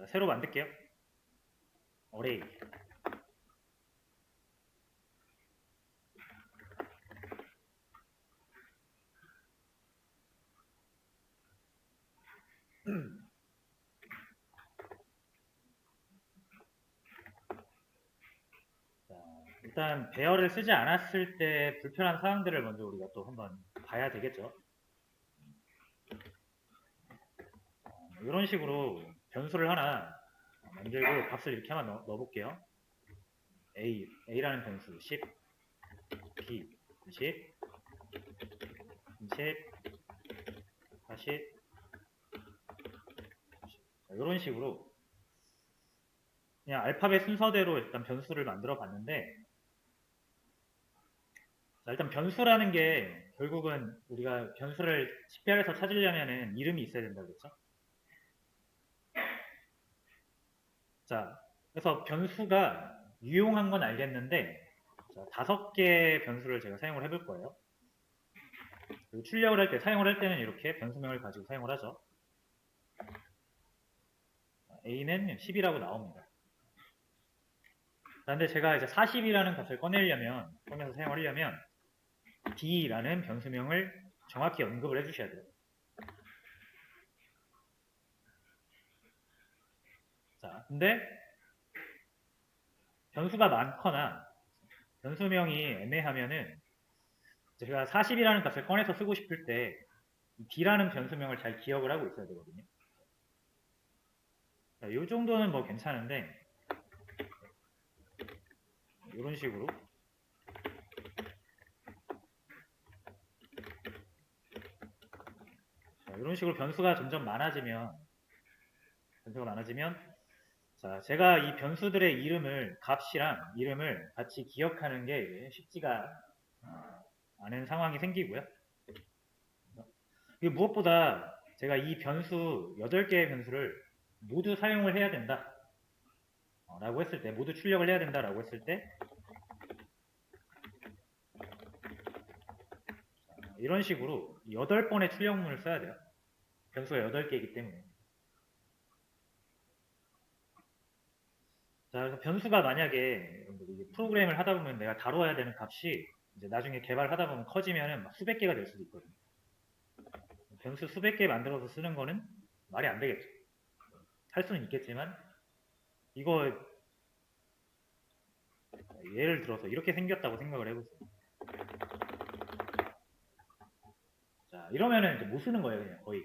자, 새로 만들게요. 어레이. 자, 일단 배열을 쓰지 않았을 때 불편한 사항들을 먼저 우리가 또 한번 봐야 되겠죠. 이런 식으로 변수를 하나 만들고 값을 이렇게 한번 넣어, 넣어볼게요. a, a라는 변수 10, b 10, 10, 40, 이런 식으로 그냥 알파벳 순서대로 일단 변수를 만들어 봤는데 자, 일단 변수라는 게 결국은 우리가 변수를 식별해서 찾으려면은 이름이 있어야 된다고 그랬죠? 자, 그래서 변수가 유용한 건 알겠는데 자, 다섯 개의 변수를 제가 사용을 해볼 거예요. 출력을 할 때, 사용을 할 때는 이렇게 변수명을 가지고 사용을 하죠. a는 10이라고 나옵니다. 그런데 제가 이제 40이라는 값을 꺼내려면, 꺼내서 사용하려면 b라는 변수명을 정확히 언급을 해주셔야 돼요. 자, 근데 변수가 많거나 변수명이 애매하면은 제가 40이라는 값을 꺼내서 쓰고 싶을 때 b라는 변수명을 잘 기억을 하고 있어야 되거든요. 자, 이 정도는 뭐 괜찮은데 이런 식으로 자, 이런 식으로 변수가 점점 많아지면 변수가 많아지면 자 제가 이 변수들의 이름을 값이랑 이름을 같이 기억하는 게 쉽지가 않은 상황이 생기고요. 무엇보다 제가 이 변수 8개의 변수를 모두 사용을 해야 된다. 어, 라고 했을 때 모두 출력을 해야 된다 라고 했을 때 자, 이런 식으로 8번의 출력문을 써야 돼요. 변수가 8개이기 때문에 자 그래서 변수가 만약에 프로그램을 하다 보면 내가 다뤄야 되는 값이 이제 나중에 개발하다 보면 커지면은 막 수백 개가 될 수도 있거든요 변수 수백 개 만들어서 쓰는 거는 말이 안 되겠죠 할 수는 있겠지만 이거 예를 들어서 이렇게 생겼다고 생각을 해보세요. 자 이러면은 이제 못 쓰는 거예요 그냥 거의.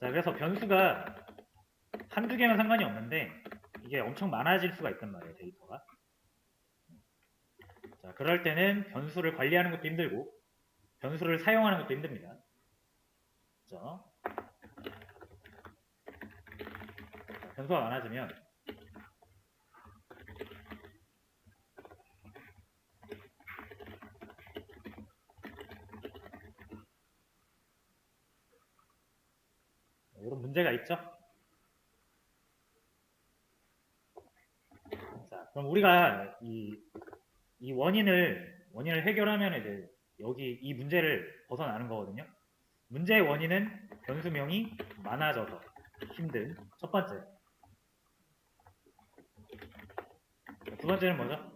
자 그래서 변수가 한두 개면 상관이 없는데 이게 엄청 많아질 수가 있단 말이에요 데이터가. 자 그럴 때는 변수를 관리하는 것도 힘들고 변수를 사용하는 것도 힘듭니다. 그죠? 변수가 많아지면 이런 문제가 있죠. 자, 그럼 우리가 이, 이 원인을 원인을 해결하면 이제 여기 이 문제를 벗어나는 거거든요. 문제의 원인은 변수명이 많아져서 힘든 첫 번째. 두 번째는 뭐죠?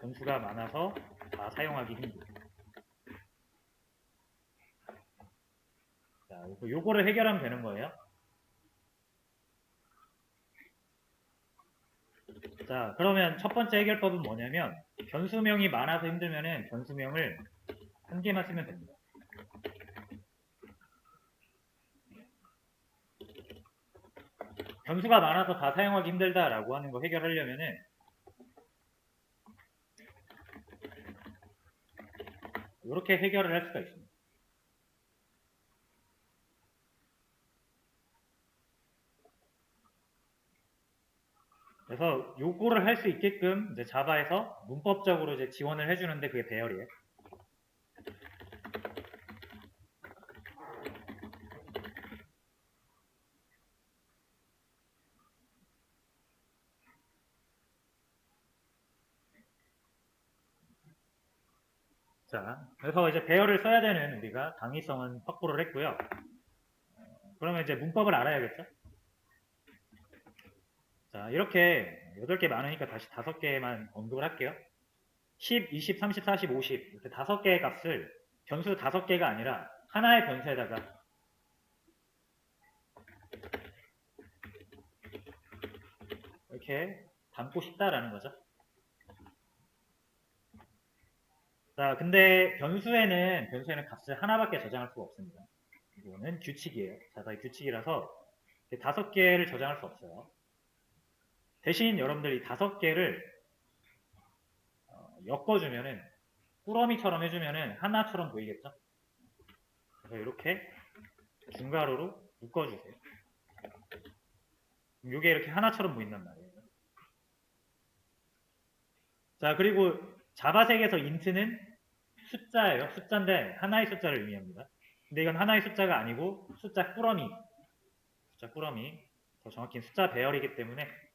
변수가 많아서 다 사용하기 힘든. 자, 요거- 요거를 해결하면 되는 거예요. 자, 그러면 첫 번째 해결법은 뭐냐면 변수명이 많아서 힘들면은 변수명을 한 개만 쓰면 됩니다. 변수가 많아서 다 사용하기 힘들다라고 하는 거 해결하려면은 이렇게 해결을 할 수가 있습니다. 그래서 요거를 할 수 있게끔 이제 자바에서 문법적으로 이제 지원을 해주는데 그게 배열이에요. 자, 그래서 이제 배열을 써야 되는 우리가 당위성은 확보를 했고요. 어, 그러면 이제 문법을 알아야겠죠? 자, 이렇게 8개 많으니까 다시 5개만 언급을 할게요. 10, 20, 30, 40, 50 이렇게 5개의 값을 변수 5개가 아니라 하나의 변수에다가 이렇게 담고 싶다라는 거죠. 자, 근데 변수에는 변수에는 값을 하나밖에 저장할 수가 없습니다. 이거는 규칙이에요. 자사의 규칙이라서 이렇게 다섯 개를 저장할 수 없어요. 대신 여러분들이 다섯 개를 어, 엮어주면은 꾸러미처럼 해주면은 하나처럼 보이겠죠? 그래서 이렇게 중괄호로 묶어주세요. 이게 이렇게 하나처럼 보인단 말이에요. 자, 그리고 자바색에서 인트는 숫자예요. 숫자인데 하나의 숫자를 의미합니다. 근데 이건 하나의 숫자가 아니고 숫자 꾸러미. 숫자 꾸러미. 더 정확히는 숫자 배열이기 때문에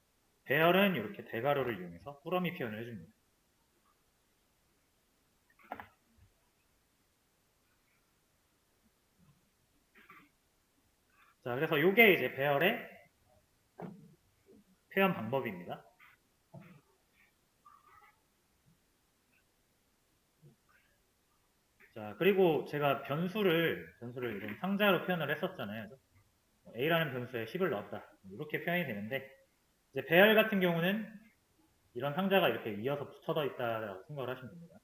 배열은 이렇게 대괄호를 이용해서 꾸러미 표현을 해줍니다. 자, 그래서 이게 이제 배열의 표현 방법입니다. 자, 그리고 제가 변수를, 변수를 상자로 표현을 했었잖아요. A라는 변수에 10을 넣었다. 이렇게 표현이 되는데, 이제 배열 같은 경우는 이런 상자가 이렇게 이어서 붙어져 있다라고 생각을 하시면 됩니다.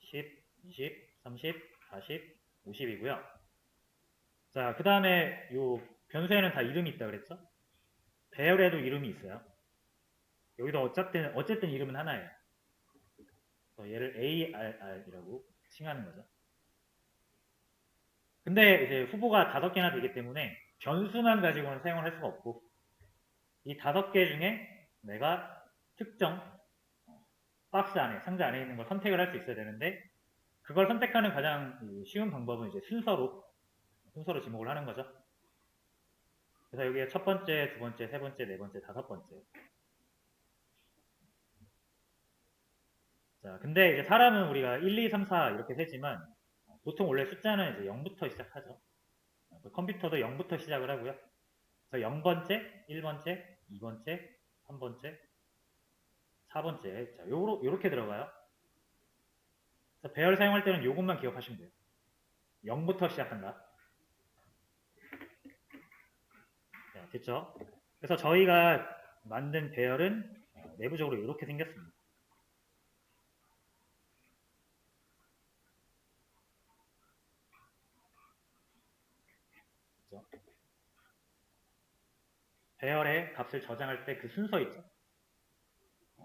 10, 20, 30, 40, 50이고요. 자, 그 다음에 요 변수에는 다 이름이 있다 그랬죠? 배열에도 이름이 있어요. 여기도 어쨌든, 어쨌든 이름은 하나예요. 얘를 ARR이라고 칭하는 거죠. 근데 이제 후보가 다섯 개나 되기 때문에 변수만 가지고는 사용을 할 수가 없고 이 다섯 개 중에 내가 특정 박스 안에, 상자 안에 있는 걸 선택을 할 수 있어야 되는데 그걸 선택하는 가장 쉬운 방법은 이제 순서로 순서로 지목을 하는 거죠. 그래서 여기에 첫 번째, 두 번째, 세 번째, 네 번째, 다섯 번째 자, 근데 이제 사람은 우리가 1, 2, 3, 4 이렇게 세지만 보통 원래 숫자는 이제 0부터 시작하죠. 컴퓨터도 0부터 시작을 하고요. 그래서 0번째, 1번째, 2번째, 3번째, 4번째. 자, 요로, 요렇게 들어가요. 그래서 배열 사용할 때는 요것만 기억하시면 돼요. 0부터 시작한다. 자, 됐죠? 그래서 저희가 만든 배열은 내부적으로 이렇게 생겼습니다. 배열의 값을 저장할 때 그 순서 있죠.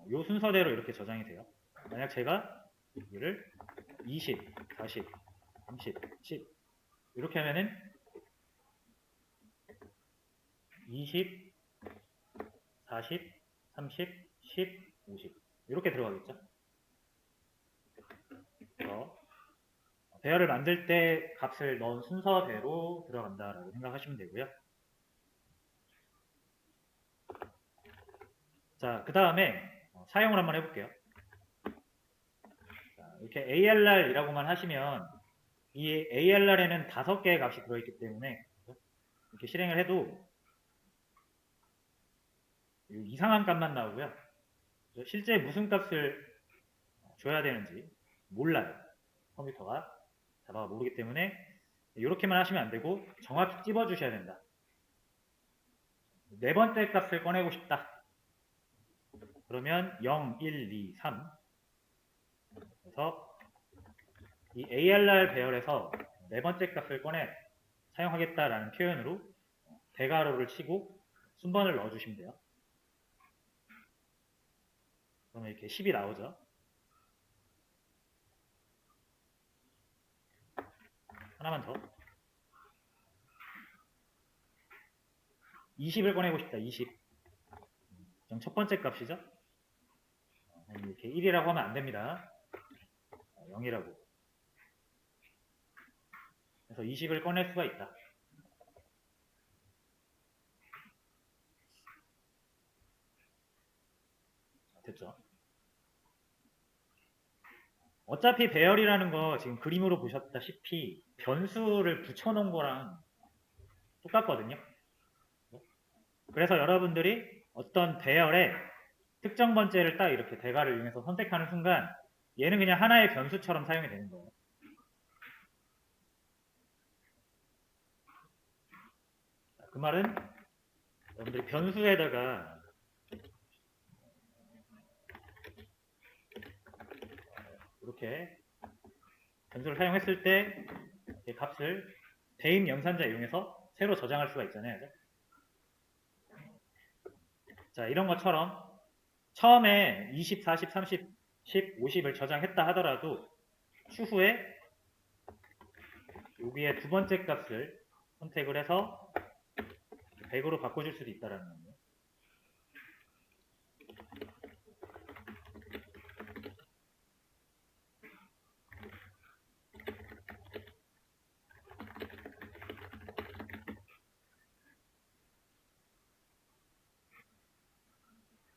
이 순서대로 이렇게 저장이 돼요. 만약 제가 여기를 20, 40, 30, 10 이렇게 하면은 20, 40, 30, 10, 50 이렇게 들어가겠죠. 그래서 배열을 만들 때 값을 넣은 순서대로 들어간다라고 생각하시면 되고요. 자, 그 다음에 어, 사용을 한번 해볼게요. 자, 이렇게 ALR이라고만 하시면 이 ALR에는 다섯 개의 값이 들어있기 때문에 이렇게 실행을 해도 이상한 값만 나오고요. 실제 무슨 값을 줘야 되는지 몰라요. 컴퓨터가 자바가 모르기 때문에 이렇게만 하시면 안 되고 정확히 찝어 주셔야 된다. 네 번째 값을 꺼내고 싶다. 그러면 0, 1, 2, 3 그래서 이 ALR 배열에서 네 번째 값을 꺼내 사용하겠다라는 표현으로 대괄호를 치고 순번을 넣어주시면 돼요. 그러면 이렇게 10이 나오죠. 하나만 더. 20을 꺼내고 싶다. 20. 그럼 첫 번째 값이죠. 이렇게 1이라고 하면 안 됩니다. 0이라고. 어, 그래서 20을 꺼낼 수가 있다. 됐죠? 어차피 배열이라는 거 지금 그림으로 보셨다시피 변수를 붙여놓은 거랑 똑같거든요. 그래서 여러분들이 어떤 배열에 특정 번째를 딱 이렇게 대괄을 이용해서 선택하는 순간 얘는 그냥 하나의 변수처럼 사용이 되는 거예요. 자, 그 말은 여러분들이 변수에다가 이렇게 변수를 사용했을 때이 값을 대입 연산자 이용해서 새로 저장할 수가 있잖아요. 자, 이런 것처럼 처음에 20, 40, 30, 10, 50을 저장했다 하더라도 추후에 여기에 두 번째 값을 선택을 해서 100으로 바꿔줄 수도 있다라는 거예요.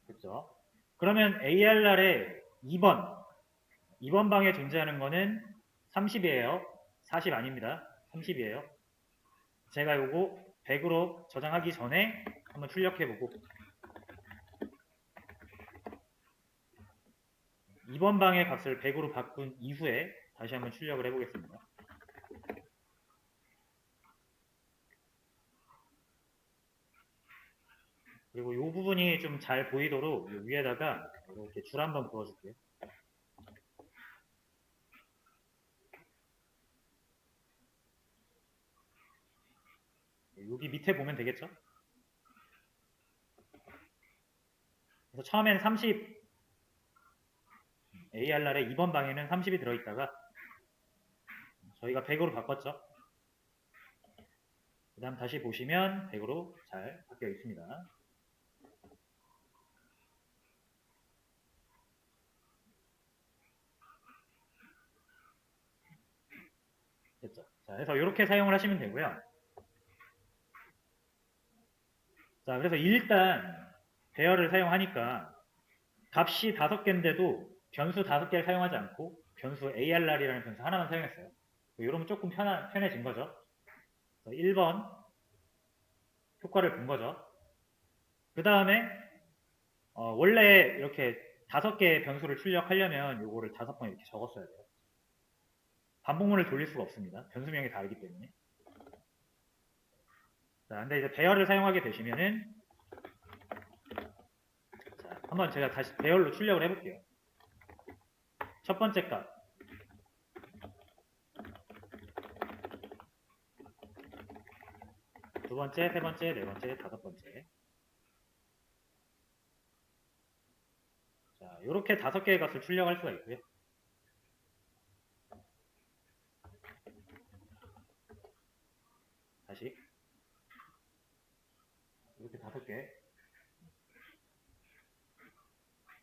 그렇죠? 그러면 AR날의 2번 2번 방에 존재하는 거는 30이에요. 40 아닙니다. 30이에요. 제가 요거 100으로 저장하기 전에 한번 출력해보고 2번 방의 값을 100으로 바꾼 이후에 다시 한번 출력을 해보겠습니다. 그리고 이 부분이 좀 잘 보이도록 요 위에다가 이렇게 줄 한번 그어줄게요. 여기 밑에 보면 되겠죠? 그래서 처음엔 30 AR날의 2번 방에는 30이 들어있다가 저희가 100으로 바꿨죠? 그 다음 다시 보시면 100으로 잘 바뀌어 있습니다. 됐죠? 자, 그래서 이렇게 사용을 하시면 되고요. 자, 그래서 일단 배열을 사용하니까 값이 다섯 개인데도 변수 다섯 개를 사용하지 않고 변수 ARR이라는 변수 하나만 사용했어요. 이러면 조금 편하, 편해진 거죠. 1번 효과를 본 거죠. 그 다음에 어, 원래 이렇게 다섯 개의 변수를 출력하려면 요거를 다섯 번 이렇게 적었어야 돼요. 반복문을 돌릴 수가 없습니다. 변수명이 다르기 때문에. 자, 근데 이제 배열을 사용하게 되시면은 자, 한번 제가 다시 배열로 출력을 해볼게요. 첫 번째 값. 두 번째, 세 번째, 네 번째, 다섯 번째. 자, 이렇게 다섯 개의 값을 출력할 수가 있고요. 다시 개.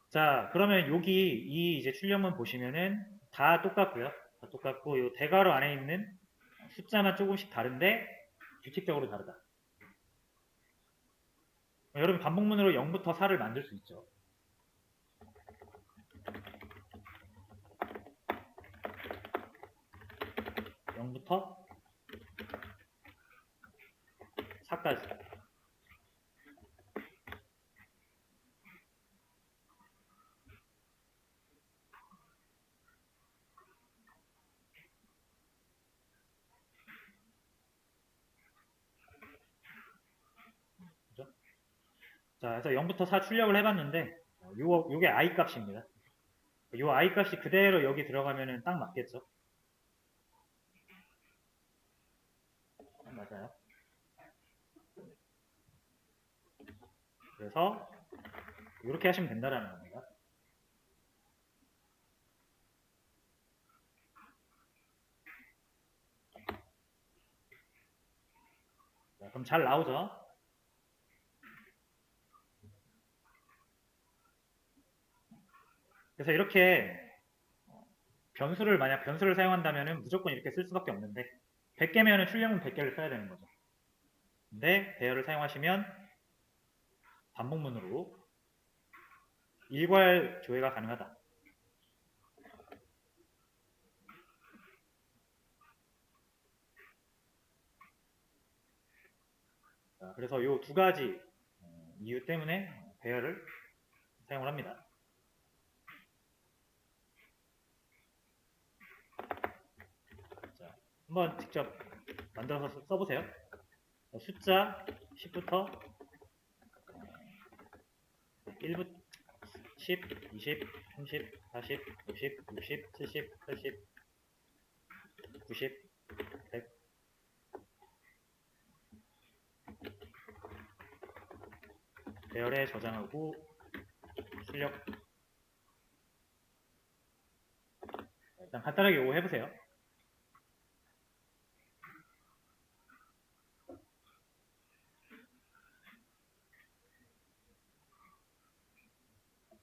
자, 그러면 여기 이 이제 출력문 보시면은 다 똑같고요. 다 똑같고 이 대괄호 안에 있는 숫자만 조금씩 다른데 규칙적으로 다르다. 여러분 반복문으로 0부터 4를 만들 수 있죠. 영부터 4까지. 자, 그래서 0부터 4 출력을 해봤는데, 어, 요, 요게 i 값입니다. 요 i 값이 그대로 여기 들어가면은 딱 맞겠죠? 맞아요. 그래서 이렇게 하시면 된다라는 겁니다. 자, 그럼 잘 나오죠? 그래서 이렇게 어, 변수를 만약 변수를 사용한다면 무조건 이렇게 쓸 수밖에 없는데 100개면 출력은 100개를 써야 되는 거죠. 근데 배열을 사용하시면 반복문으로 일괄 조회가 가능하다. 그래서 이 두 가지 어, 이유 때문에 배열을 사용을 합니다. 한번 직접 만들어서 써- 써보세요. 자, 숫자 10부터 1부터 10, 20, 30, 40, 50, 60, 70, 80, 90, 100. 배열에 저장하고 출력. 일단 간단하게 이거 해보세요.